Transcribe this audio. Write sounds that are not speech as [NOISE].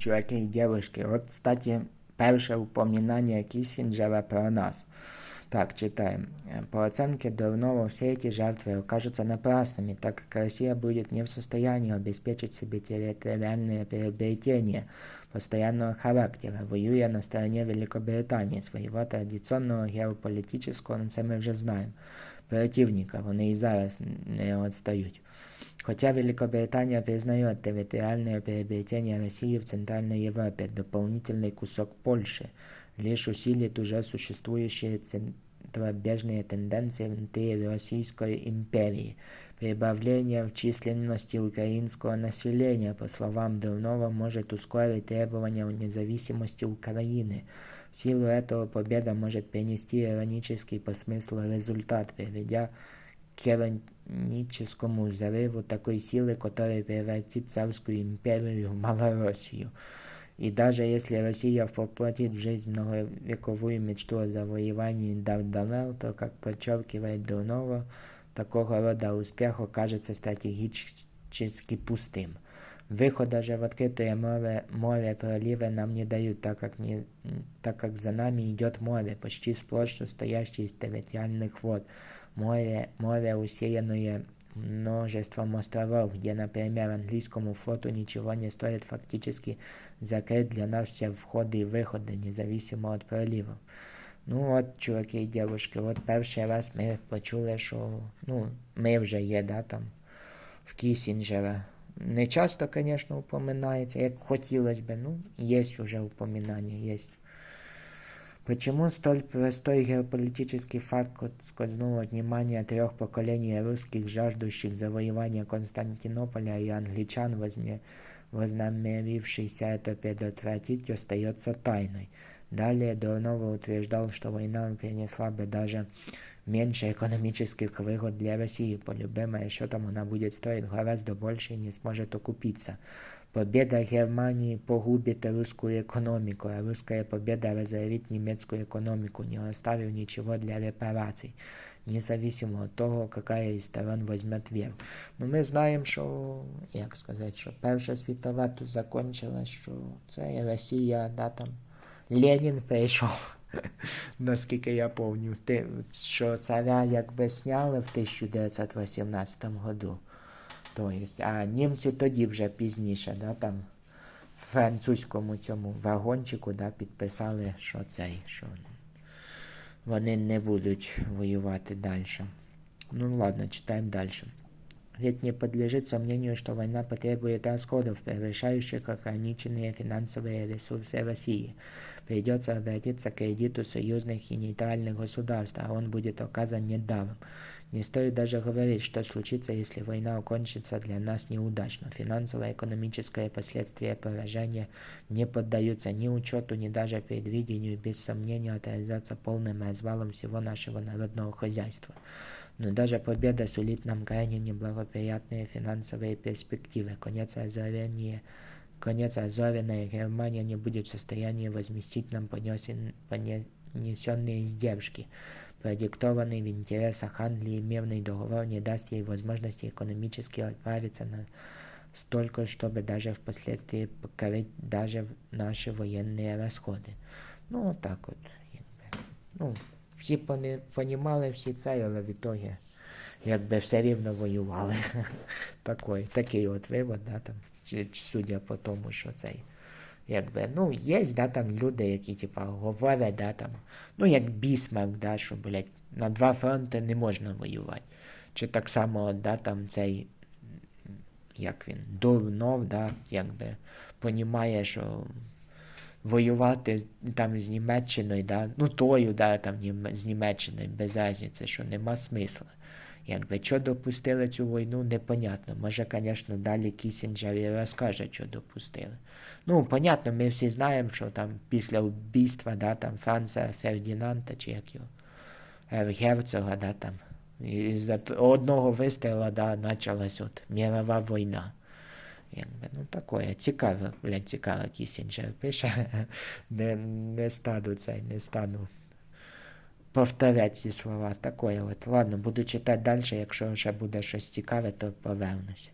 чуваки і дівчатки, от, кстати, перше упоминання Киссинджера про нас. Так, читаем. По оценке Дурнова, все эти жертвы окажутся напрасными, так как Россия будет не в состоянии обеспечить себе территориальное приобретение постоянного характера, воюя на стороне Великобритании, своего традиционного геополітичного, ну це ми вже знаємо, противника, вони і зараз не відстають. Хотя Великобритания признает территориальное приобретение России в Центральной Европе, дополнительный кусок Польши – лишь усилит уже существующие центробежные тенденции внутри Российской империи. Прибавление в численности украинского населения, по словам Дурнова, может ускорить требования независимости Украины. В силу этого победа может принести иронический по смыслу результат, приведя к ироническому взрыву такой силы, которая превратит царскую империю в Малороссию. И даже если Россия воплотит в жизнь многовековую мечту о завоевании Дарданелл, то, как подчеркивает Дурнова, такого рода успех окажется стратегически пустым. Выхода же в открытое море, море проливы нам не дают, так как, не, так как за нами идет море, почти сплошь состоящее из территориальных вод. Море, море усеянное множеством островов, где, например, английскому флоту ничего не стоит фактически закрыть для нас все входи і виходи, независимо від проливів. Ну от, чуваки і дівчатки, от перший раз ми почули, що ну, ми вже є, да, там, в Кісінджера. Не часто, звісно, упоминається, як хотілося б, ну, є вже упоминання, є. Почему столь простой геополитический факт скользнул от внимания трех поколений русских, жаждущих завоевания Константинополя и англичан, возне, вознамерившийся это предотвратить, остается тайной. Далее Дурнова утверждал, что война принесла бы даже меньше экономических выгод для России. По любым расчетам она будет стоить гораздо больше и не сможет окупиться. Победа Германии погубит русскую экономику, а русская победа разорит немецкую экономику, не оставив ничего для репараций, независимо от того, какая из сторон возьмет верх. Ну, ми знаємо, що, як сказати, що Перша світова тут закончилась, що це Росія, да, там, Ленін прийшов. [LAUGHS] Наскільки я пам'ятаю, що царя якби сняли в 1918 году. То есть, А німці тоді вже пізніше, да, там в французькому цьому вагончику да, підписали, що цей, що вони не будуть воювати далі. Ну ладно, читаємо далі. Ведь не подлежит сомнению, что война потребует расходов, превышающих ограниченные финансовые ресурсы России. Придется обратиться к кредиту союзных и нейтральных государств, а он будет оказан недаром. Не стоит даже говорить, что случится, если война окончится для нас неудачно. Финансово-экономические последствия поражения не поддаются ни учету, ни даже предвидению, без сомнения отразятся полным развалом всего нашего народного хозяйства. Но даже победа сулит нам крайне неблагоприятные финансовые перспективы. Конец озарения конец озаренная Германия не будет в состоянии возместить нам понесен, понесенные издержки продиктованный в интересах Англии мирный договор не даст ей возможности экономически отправиться на столько, чтобы даже впоследствии покрыть даже наши военные расходы. Ну, вот так вот. Ну, всі понімали, всі це, але в ітогі якби все рівно воювали. [LAUGHS] Такий, такий от вивод, да, там, судя по тому, що цей. Якби, ну, є, да, там люди, які, типа, говорять, да, там, ну, як Бісмарк, да, що, блядь, на два фронти не можна воювати. Чи так само, да, там цей, як він, Дурнов, да, якби, понімає, що воювати там з Німеччиною, да, ну, тою, да, там, з Німеччиною, без різниці, що нема смисла. Якби що допустили цю війну, непонятно. Може, звісно, далі Кісінджер і розкаже, що допустили. Ну, понятно, ми всі знаємо, що там після вбійства, да, там Франца Фердінанда, чи як його, Герцога, да, там, і за одного вистріла, да, почалась от мірова війна. Якби, ну, таке, цікаво, блядь, цікаво Кісінджер пише, [LAUGHS] не, не стану цей, не стану повторять ці слова. Такое от. Ладно, буду читати далі, якщо вже буде щось цікаве, то повернусь.